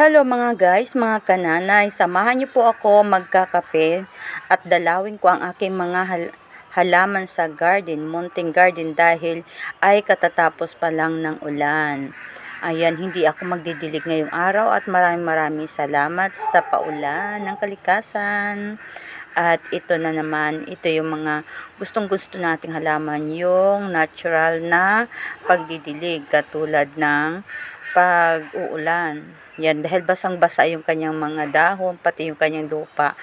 Hello mga guys, mga kananay, samahan niyo po ako magkakape at dalawin ko ang aking mga hal- halaman sa garden, munting garden dahil ay katatapos pa lang ng ulan. Ayan, hindi ako magdidilig ngayong araw at maraming maraming salamat sa paulan ng kalikasan. At ito na naman, ito yung mga gustong gusto nating halaman, yung natural na pagdidilig katulad ng pag-uulan. Yan, dahil basang-basa yung kanyang mga dahon, pati yung kanyang lupa.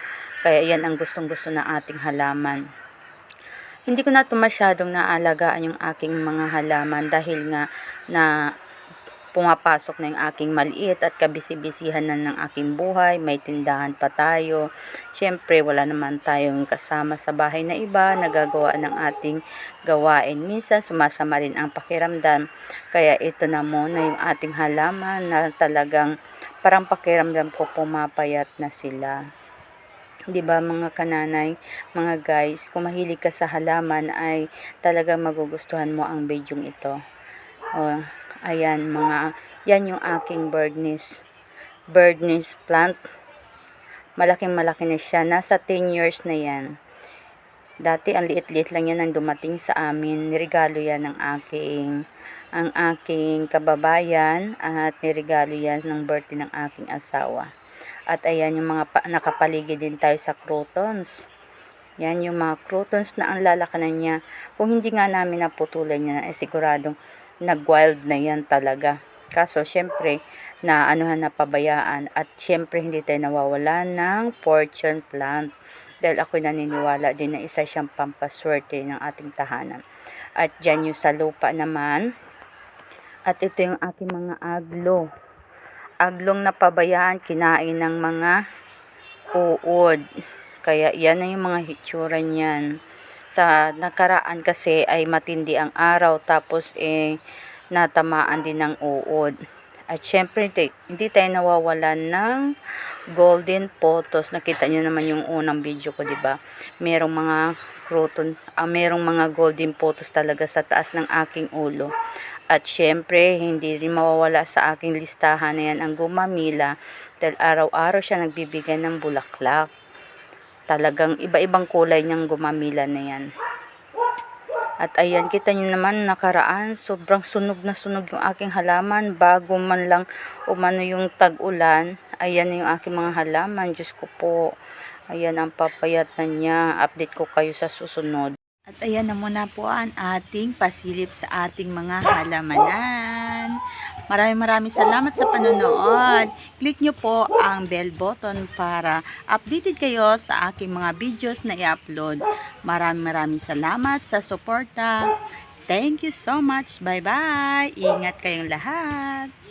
Kaya yan ang gustong-gusto ng ating halaman. Hindi ko na ito masyadong naalagaan yung aking mga halaman dahil nga na pumapasok na yung aking maliit at kabisi-bisihan na ng aking buhay, may tindahan pa tayo. Siyempre, wala naman tayong kasama sa bahay na iba, nagagawa ng ating gawain. Minsan, sumasama rin ang pakiramdam. Kaya ito na muna yung ating halaman na talagang parang pakiramdam ko pumapayat na sila. 'di ba mga kananay, mga guys, kung mahilig ka sa halaman ay talagang magugustuhan mo ang video ito. Oh, ayan mga yan yung aking birdnest birdnest plant. Malaking malaki na siya, nasa 10 years na yan. Dati ang liit-liit lang yan ang dumating sa amin. Niregalo yan ng aking ang aking kababayan at niregalo yan ng birthday ng aking asawa. At ayan yung mga pa, nakapaligid din tayo sa crotons. Yan yung mga crotons na ang lalakanan niya. Kung hindi nga namin naputulan niya, eh siguradong nag-wild na yan talaga. Kaso, syempre, na anuhan na pabayaan at syempre hindi tayo nawawala ng fortune plant dahil ako'y naniniwala din na isa siyang pampaswerte ng ating tahanan. At dyan yung sa lupa naman, at ito yung aking mga aglo aglong na pabayaan kinain ng mga uod. Kaya yan na yung mga hitsura niyan. Sa nakaraan kasi ay matindi ang araw tapos eh natamaan din ng uod. At syempre hindi, tayo nawawalan ng golden photos. Nakita niyo naman yung unang video ko, 'di ba? Merong mga crotons, ah, merong mga golden photos talaga sa taas ng aking ulo. At syempre, hindi rin mawawala sa aking listahan na yan ang gumamila dahil araw-araw siya nagbibigay ng bulaklak. Talagang iba-ibang kulay niyang gumamila na yan. At ayan, kita niyo naman nakaraan, sobrang sunog na sunog yung aking halaman bago man lang umano yung tag-ulan. Ayan yung aking mga halaman, Diyos ko po. Ayan ang papayat na niya. Update ko kayo sa susunod. At ayan na muna po ang ating pasilip sa ating mga halamanan. Maraming maraming salamat sa panonood. Click nyo po ang bell button para updated kayo sa aking mga videos na i-upload. Maraming maraming salamat sa suporta. Thank you so much. Bye-bye. Ingat kayong lahat.